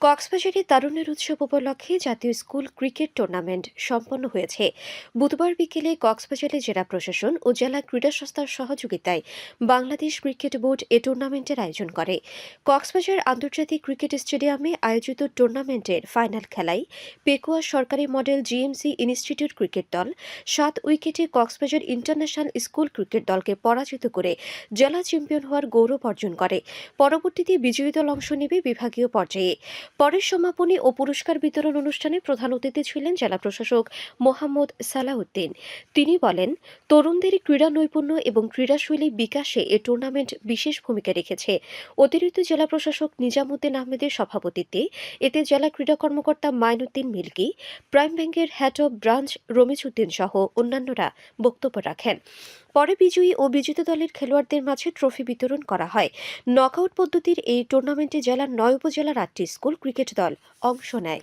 কক্সবাজারে তারুণ্যের উৎসব উপলক্ষে জাতীয় স্কুল ক্রিকেট টুর্নামেন্ট সম্পন্ন হয়েছে। বুধবার বিকেলে কক্সবাজারে জেলা প্রশাসন ও জেলা ক্রীড়া সংস্থার সহযোগিতায় বাংলাদেশ ক্রিকেট বোর্ড এ টুর্নামেন্টের আয়োজন করে। কক্সবাজার আন্তর্জাতিক ক্রিকেট স্টেডিয়ামে আয়োজিত টুর্নামেন্টের ফাইনাল খেলায় পেকুয়া সরকারি মডেল জিএমসি ইনস্টিটিউট ক্রিকেট দল, সাত উইকেটে কক্সবাজার ইন্টারন্যাশনাল স্কুল ক্রিকেট দলকে পরাজিত করে জেলা চ্যাম্পিয়ন হওয়ার গৌরব অর্জন করে। পরবর্তীতে বিজয়ী দল অংশ নেবে বিভাগীয় পর্যায়ে। পরের সমাপনী ও পুরস্কার বিতরণ অনুষ্ঠানে প্রধান অতিথি ছিলেন জেলা প্রশাসক মোহাম্মদ সালাউদ্দিন তিনি বলেন, তরুণদের ক্রীড়া নৈপুণ্য এবং ক্রীড়াশৈলী বিকাশে এ টুর্নামেন্ট বিশেষ ভূমিকা রেখেছে। অতিরিক্ত জেলা প্রশাসক নিজামুদ্দিন আহমেদের সভাপতিত্বে এতে জেলা ক্রীড়া কর্মকর্তা মাইনুদ্দিন মিল্কি, প্রাইম ব্যাংকের head of branch Ramiz Uddin সহ অন্যান্যরা বক্তব্য রাখেন। পরে বিজয়ী ও বিজিত দলের খেলোয়াড়দের মাঝে ট্রফি বিতরণ করা হয়। নকআউট পদ্ধতির এই টুর্নামেন্টে জেলার নয় উপজেলার আটটি স্কুল ক্রিকেট দল অংশ নেয়।